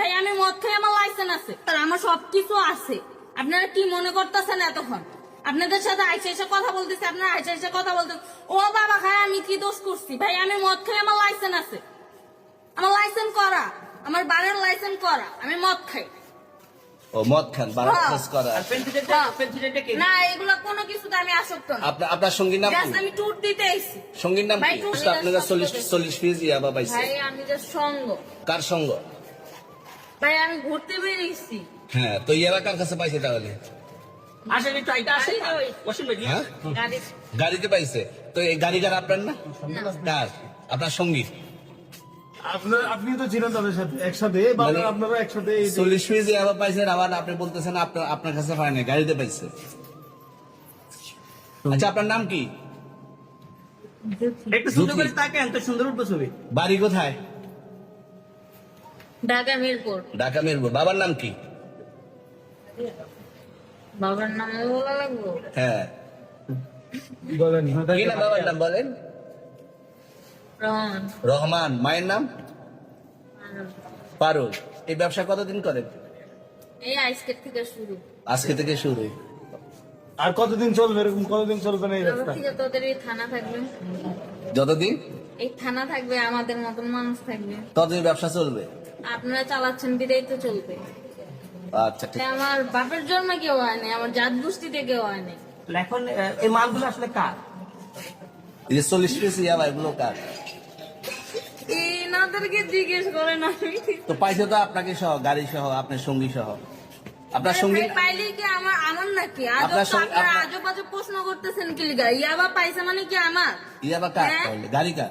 ভাই আমি মদ খাই আমার লাইসেন্স আছে আর আমার সবকিছু আছে। আপনারা কি মনে করতেছেন এতক্ষণ? আপনাদের সাথে আইসা এসে কথা বলতেছি আপনারা আইসা এসে কথা বলতে ও বাবা খাই আমি কি দোষ করছি? ভাই আমি মদ খাই আমার লাইসেন্স আছে। আমার লাইসেন্স করা আমার বারের লাইসেন্স করা আমি মদ খাই ও মদ খান বারো হ্যাঁ। করা। না এগুলো কোনো কিছুতে আমি আসক্ত না। আপনার আপনার সঙ্গীর নাম আমি ট্যুর দিতে এসেছি সঙ্গীর নাম কি? টুকরি আপনারা রাস্তা চল্লিশ থেকে। চল্লিশ পিস ইয়াবা পাইছে ভাই আমি যে সঙ্গ। কার সঙ্গ? ভাই আমি ঘুরতে বেরিয়েছি। হ্যাঁ তো কার কাছে পাইছে তাহলে? হ্যাঁ? গাড়ি। গাড়িতে পাইছে। তো এই আপনার না? কার? আপনার সঙ্গী আপনার আপনি তো ছিলেন তাদের সাথে একসাথে মানে- আপনারা একসাথে চল্লিশ পাইছেন আবার আপনি বলতেছেন আপনার আপনার কাছে পায় না গাড়িতে পাইছে। আচ্ছা আপনার নাম কি? একটু সুন্দর করে জ্যোতি। তাকেন তো সুন্দর উঠবো ছবি। বাড়ি কোথায়? ঢাকা মিরপুর। ঢাকা মিরপুর। বাবার নাম কি? বাবার নাম বলা লাগবো। হ্যাঁ। বলেন কি নাম বাবার নাম বলেন? রহমান। রহমান। মায়ের নাম? পারুল এই ব্যবসা কতদিন করেন? এই আইসকেট থেকে শুরু। আজকে থেকে শুরু। আর কতদিন চলবে? এরকম কতদিন চলবে না এই রাস্তা থেকে এই থানা থাকবে। যতদিন? এই থানা থাকবে আমাদের মতন মানুষ থাকবে। ততদিন ব্যবসা চলবে? আপনারা চালাচ্ছেন বিদায় তো চলবে। আচ্ছা ঠিক। আমার বাপের জন্মে কেউ হয়নি আমার জাত গোষ্ঠীতে কেউ হয়নি এখন এই মালগুলো আসলে কার? এই যে চল্লিশ পিস ইয়াবা এগুলো কার? এনাদেরকে জিজ্ঞেস করেন আমি তো পাইছে তো আপনাকে সহ গাড়ি সহ আপনার সঙ্গী সহ। আপনার আরে সঙ্গী পাইলে কি আমার আমার নাকি? আজব আপনার তো আপনার- আজব আজব প্রশ্ন করতেছেন কি লিগা ইয়াবা পাইছে মানে কি আমার? ইয়াবা কার হ্যাঁ? তাহলে? গাড়ি কার?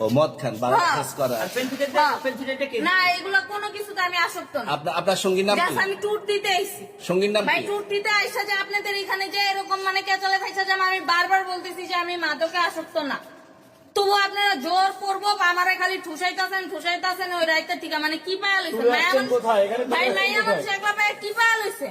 ও মদ খান বারো হ্যাঁ। করা। কে? না এগুলো কোনো কিছুতে আমি আসক্ত না। আপনার আপনার সঙ্গীর নাম কি? আমি ট্যুর দিতে এসেছি। সঙ্গীর নাম ভাই ট্যুর দিতে আইসা যে আপনাদের এখানে যে এরকম মানে কেচলে খাইসা যে আমি বারবার বলতেছি যে আমি মাদকে আসক্ত না। তবু আপনারা জোর করব আমারে খালি ঠুসাইতাছেন ঠুসাইতাছেন ওই রাইতে ঠিক মানে কি পায়া লইছে? ভাই আমার কোথায়? একলা পায়ে কি পায়া লইছে?